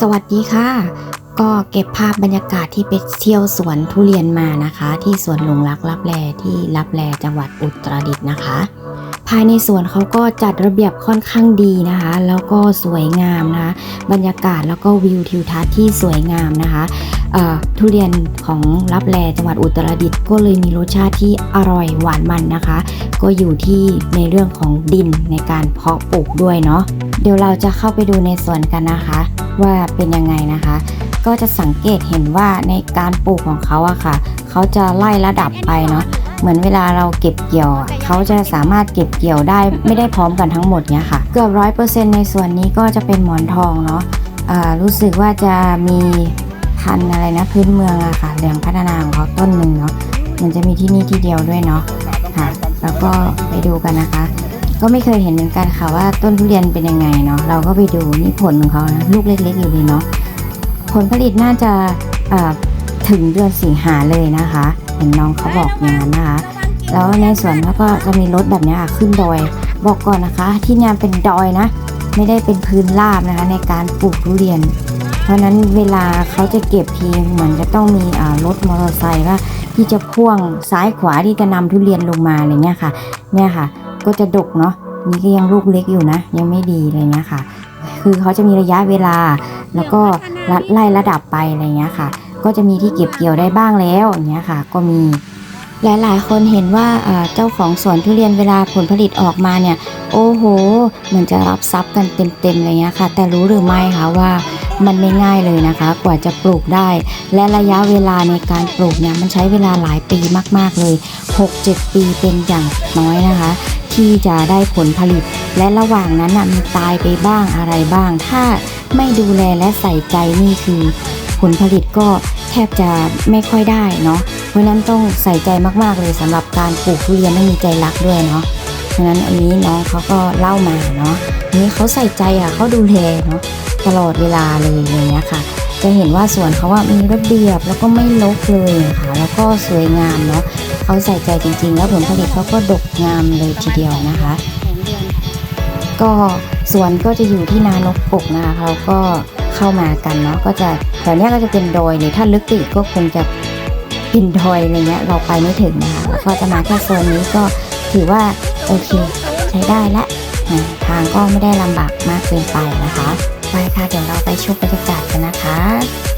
สวัสดีค่ะ ก็เก็บภาพบรรยากาศที่ไปเที่ยวสวนทุเรียนมานะคะ ที่สวนหลงรักลับแลที่ลับแลจังหวัดอุตรดิตถ์นะคะ ภายในสวนเขาก็จัดระเบียบค่อนข้างดีนะคะ แล้วก็สวยงามนะคะ บรรยากาศแล้วก็วิวทิวทัศน์ที่สวยงามนะคะทุเรียนของลับแลจังหวัดอุตรดิตถ์ก็เลยมีรสชาติที่อร่อยหวานมันนะคะ ก็อยู่ที่ในเรื่องของดินในการเพาะปลูกด้วยเนาะเดี๋ยวเราจะเข้าไปดูในสวนกันนะคะ ว่าเป็นยังไงนะคะ ก็จะสังเกตเห็นว่าในการปลูกของเขาอะค่ะ เขาจะไล่ระดับไปเนาะเหมือนเวลาเราเก็บเกี่ยว เขาจะสามารถเก็บเกี่ยวได้ไม่ได้พร้อมกันทั้งหมดเนี่ยค่ะ เกือบร้อยเปอร์เซ็นในส่วนนี้ก็จะเป็นหมอนทองเนาะอ่ารู้สึกว่าจะมีพันอะไรนะพื้นเมืองอะค่ะเหลืองพัฒนาของเขาต้นหนึ่งเนาะมันจะมีที่นี่ที่เดียวด้วยเนาะค่ะ แล้วก็ไปดูกันนะคะ ก็ไม่เคยเห็นเหมือนกันค่ะว่าต้นทุเรียนเป็นยังไงเนาะเราก็ไปดูนี่ผลของเขานะลูกเล็กๆอยู่เลยเนาะผลผลิตน่าจะถึงเดือนสิงหาเลยนะคะ เห็นน้องเขาบอกอย่างนั้นนะคะ แล้วในสวนเขาก็จะมีรถแบบนี้ค่ะขึ้นดอย บอกก่อนนะคะ ที่งานเป็นดอยนะ ไม่ได้เป็นพื้นราบนะคะ ในการปลูกทุเรียน เพราะนั้นเวลาเขาจะเก็บทีเหมือนจะต้องมีรถมอเตอร์ไซค์ว่าที่จะพ่วงซ้ายขวาที่จะนำทุเรียนลงมาอะไรเงี้ยค่ะเนี่ยค่ะ ก็จะดกเนาะนี่ก็ยังลูกเล็กอยู่นะ ยังไม่ดีอะไรเงี้ยค่ะ คือเขาจะมีระยะเวลา แล้วก็ไล่ระดับไปอะไรเงี้ยค่ะ ก็จะมีที่เก็บเกี่ยวได้บ้างแล้วอย่างเงี้ยค่ะ ก็มีหลายๆ คนเห็นว่าเอ่อเจ้าของสวนทุเรียนเวลาผลผลิตออกมาเนี่ย โอ้โห เหมือนจะรับทรัพย์กันเต็มๆเลยเงี้ยค่ะ แต่รู้หรือไม่คะว่า มันไม่ง่ายเลยนะคะ กว่าจะปลูกได้ และระยะเวลาในการปลูกเนี่ยมันใช้เวลาหลายปีมาก ๆเลย 6-7 ปีเป็นอย่างน้อยนะคะ ที่จะได้ผลผลิต และระหว่างนั้นน่ะมีตายไปบ้างอะไรบ้าง ถ้าไม่ดูแลและใส่ใจนี่คือ ผลผลิตก็แทบจะไม่ค่อยได้เนาะเพราะนั้นต้องใส่ใจมากๆเลยสำหรับการปลูกทุเรียนต้องมีใจรักด้วยเนาะเพราะนั้นอันนี้น้องเขาก็เล่ามาเนาะอันนี้เขาใส่ใจอะเขาดูแลเนาะ ตลอดเวลาเลยอย่างเงี้ยค่ะ จะเห็นว่าสวนเขาว่ามีระเบียบแล้วก็ไม่รกเลยค่ะ แล้วก็สวยงามเนาะเขาใส่ใจจริงๆ แล้วผลผลิตเขาก็ดกงามเลยทีเดียวนะคะ ก็สวนก็จะอยู่ที่นานกปกนะคะเขาก็เข้ามากันเนาะก็จะแถวเนี้ยก็จะเป็นดอยหรือถ้าลึกไปอีกก็คงจะเป็นดอยอะไรเงี้ยเราไปไม่ถึงนะคะแล้วก็จะมาแค่โซนนี้ก็ถือว่าโอเค ใช้ได้ละทางก็ไม่ได้ลำบากมากเกินไปนะคะ ไปค่ะ เดี๋ยวเราไปชมบรรยากาศกันนะคะ